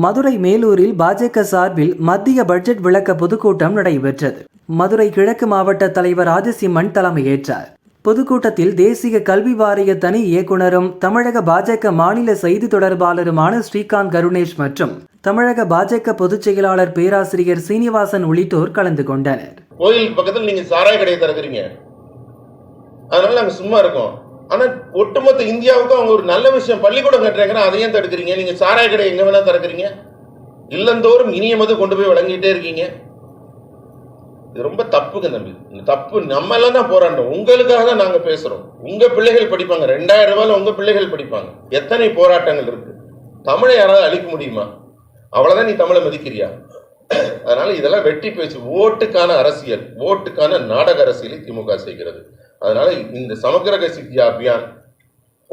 மதுரை மேலூரில் பாஜக சார்பில் மத்திய பட்ஜெட் விளக்க பொதுக்கூட்டம் நடைபெற்றது. மதுரை கிழக்கு மாவட்ட தலைவர் ஆதிசிம்மன் தலைமையேற்றார். பொதுக்கூட்டத்தில் தேசிய கல்வி வாரிய தனி இயக்குனரும் தமிழக பாஜக மாநில செய்தி தொடர்பாளருமான ஸ்ரீகாந்த் கருணேஷ் மற்றும் தமிழக பாஜக பொதுச் செயலாளர் பேராசிரியர் சீனிவாசன் உள்ளிட்டோர் கலந்து கொண்டனர். கோயில் பக்கத்தில் நீங்க சாராய கடையை திறக்கிறீங்க. அதனால நாங்க சும்மா இருக்கோம். ஆனால் ஒட்டுமொத்த இந்தியாவுக்கும் அவங்க ஒரு நல்ல விஷயம். பள்ளிக்கூடம் கட்டுறாங்கன்னா அதையும் தடுக்கிறீங்க. நீங்கள் சாராய கடை எங்கே வேணால் திறக்கிறீங்க. இல்லந்தோறும் இனிய மது கொண்டு போய் வழங்கிட்டே இருக்கீங்க. இது ரொம்ப தப்புங்க தம்பி. இந்த தப்பு நம்ம எல்லாம் தான் போராண்டோம் உங்களுக்காக தான் நாங்கள் பேசுகிறோம் உங்கள் பிள்ளைகள் படிப்பாங்க. ரெண்டாயிரம் ரூபாயில் உங்கள் பிள்ளைகள் படிப்பாங்க. எத்தனை போராட்டங்கள் இருக்குது தமிழை யாராவது அழிக்க முடியுமா? அவ்வளோதான் நீ தமிழை மதிக்கிறியா? அதனால இதெல்லாம் வெற்றி பேச்சு ஓட்டுக்கான அரசியல் ஓட்டுக்கான நாடக அரசியலை திமுக செய்கிறது. அதனால இந்த சமக்கிரக சித்தியா அபியான்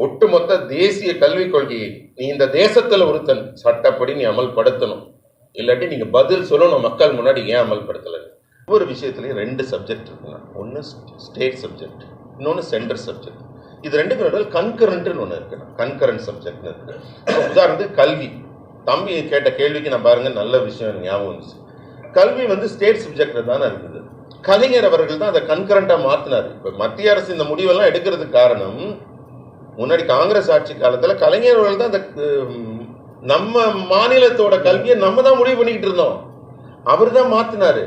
ஒட்டுமொத்த தேசிய கல்விக் கொள்கையை நீ இந்த தேசத்தில் ஒருத்தன் சட்டப்படி நீ அமல்படுத்தணும். இல்லாட்டி நீங்க பதில் சொல்லணும் மக்கள் முன்னாடி ஏன் அமல்படுத்தலை? ஒவ்வொரு விஷயத்துலையும் ரெண்டு சப்ஜெக்ட் இருக்குங்க. ஒன்று ஸ்டேட் சப்ஜெக்ட் இன்னொன்று சென்டர் சப்ஜெக்ட் இது ரெண்டுக்கு நடுவில் கன்கரண்ட்னு ஒன்று இருக்கு. கன்கரண்ட் சப்ஜெக்ட்னு இருக்கு. உதாரணத்து உதாரணத்துக்கு கல்வி. தம்பி கேட்ட கேள்விக்கு நான் பாருங்க நல்ல விஷயம் ஞாபகம் வந்துச்சு. கல்வி வந்து ஸ்டேட் சப்ஜெக்ட்ல தானே இருக்குது. கலைஞர் அவர்கள் தான் அதை கண்கரண்டாக மாற்றினார் இப்போ மத்திய அரசு இந்த முடிவெல்லாம் எடுக்கிறதுக்கு காரணம் முன்னாடி காங்கிரஸ் ஆட்சி காலத்தில் கலைஞர் அவர்கள் தான் அந்த நம்ம மாநிலத்தோட கல்வியை நம்ம தான் முடிவு பண்ணிக்கிட்டு இருந்தோம். அவர் தான் மாற்றினார்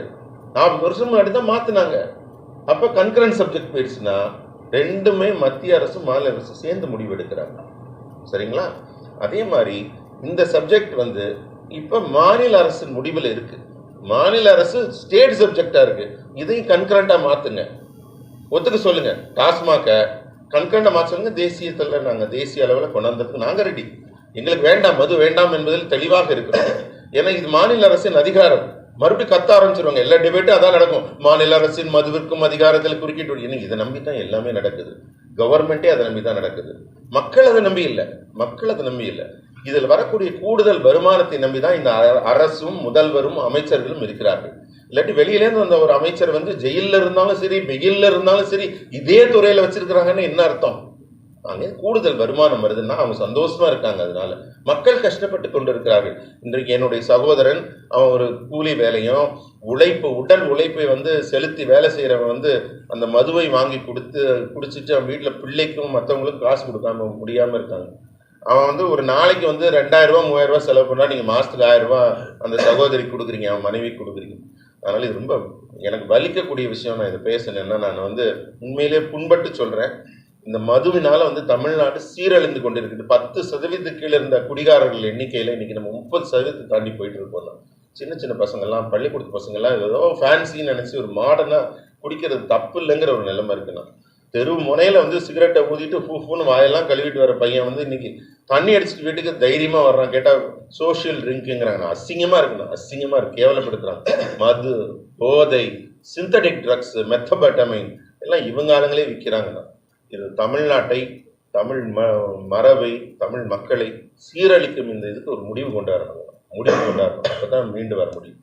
நாற்பது வருஷம் முன்னாடி தான் மாற்றினாங்க அப்போ கன்கரண்ட் சப்ஜெக்ட் போயிடுச்சுன்னா ரெண்டுமே மத்திய அரசு மாநில அரசு சேர்ந்து முடிவு எடுக்கிறாங்க. சரிங்களா? அதே மாதிரி இந்த சப்ஜெக்ட் வந்து இப்போ மாநில அரசின் முடிவில் இருக்குது மாநில அரசு ஸ்டேட் சப்ஜெக்டாக இருக்கு. இதையும் கன்கரண்ட்டாக மாற்றுங்க ஒத்துக்க சொல்லுங்க. டாஸ்மாக கண்கண்ட மாற்ற சொல்லுங்க. தேசியத்தில் நாங்கள் தேசிய அளவில் கொண்டாந்ததுக்கு நாங்கள் ரெடி எங்களுக்கு வேண்டாம் மது வேண்டாம் என்பதில் தெளிவாக இருக்கிறோம் ஏன்னா இது மாநில அரசின் அதிகாரம். மறுபடியும் கத்த ஆரம்பிச்சிருவாங்க. எல்லா டிபேட்டும் அதான் நடக்கும். மாநில அரசின் மதுவிற்கும் அதிகாரத்தில் குறுக்கிட்டு ஏன்னா இதை நம்பி தான் எல்லாமே நடக்குது. கவர்மெண்ட்டே அதை நம்பி தான் நடக்குது. மக்கள் அதை நம்பி இல்லை. மக்கள் அதை நம்பி இல்லை. இதில் வரக்கூடிய கூடுதல் வருமானத்தை நம்பி தான் இந்த அரசும் முதல்வரும் அமைச்சர்களும் இருக்கிறார்கள். இல்லாட்டி வெளியிலேருந்து வந்த ஒரு அமைச்சர் வந்து ஜெயில்ல இருந்தாலும் சரி வெயில்ல இருந்தாலும் சரி இதே துறையில் வச்சிருக்கிறாங்கன்னு என்ன அர்த்தம்? அங்கே கூடுதல் வருமானம் வருதுன்னா அவங்க சந்தோஷமா இருக்காங்க அதனால. மக்கள் கஷ்டப்பட்டு கொண்டு இருக்கிறார்கள் இன்றைக்கு என்னுடைய சகோதரன் அவன் ஒரு கூலி வேலையும் உழைப்பு உடல் உழைப்பை வந்து செலுத்தி வேலை செய்கிறவன் வந்து அந்த மதுவை வாங்கி கொடுத்து குடிச்சிட்டு அவன் வீட்டில் பிள்ளைக்கும் மற்றவங்களுக்கும் காசு கொடுக்காம முடியாமல் இருக்காங்க. அவன் வந்து ஒரு நாளைக்கு வந்து ரெண்டாயிரம் ரூபாய் மூவாயிரம் செலவு பண்ணால் நீங்கள் மாதத்துக்கு ஆயிரம் அந்த சகோதரி கொடுக்குறீங்க அவன் மனைவி கொடுக்குறீங்க. அதனால் இது ரொம்ப எனக்கு வலிக்கக்கூடிய விஷயம் நான் இதை பேசினேன்னா நான் வந்து உண்மையிலேயே புண்பட்டு சொல்கிறேன் இந்த மதுவினால் வந்து தமிழ்நாடு சீரழிந்து கொண்டிருக்குது. பத்து சதவீதத்துக்கு கீழே இருந்த குடிகாரர்கள் எண்ணிக்கையில் இன்னைக்கு நம்ம முப்பது சதவீதத்தை தாண்டி போயிட்டு இருக்கோம். சின்ன சின்ன பசங்கள்லாம் பள்ளிக்கூடத்து பசங்கள்லாம் ஏதோ ஃபேன்சின்னு நினச்சி ஒரு மாடர்னாக குடிக்கிறது தப்பு இல்லைங்கிற ஒரு நிலைமை இருக்குண்ணா. தெரு முனையில் வந்து சிகரெட்டை ஊதிட்டு ஃபூ ஃபூன்னு வாயெல்லாம் கழுவிட்டு வர பையன் வந்து இன்னைக்கு தண்ணி அடிச்சுட்டு வீட்டுக்கு தைரியமாக வர்றான். கேட்டால் சோஷியல் ட்ரிங்க்குங்கிறாங்க அசிங்கமாக இருக்குண்ணா அசிங்கமாக இருக்கு. கேவலப்படுத்துறாங்க மது போதை சிந்தடிக் ட்ரக்ஸ் மெத்தபட்டமைன் எல்லாம் இவங்க ஆளுங்களே விற்கிறாங்கண்ணா இது தமிழ்நாட்டை தமிழ் ம மரபை தமிழ் மக்களை சீரழிக்கும் இந்த இதுக்கு ஒரு முடிவு கொண்டாடுறாங்க முடிவு கொண்டு அப்போ தான் மீண்டு வர முடியும்.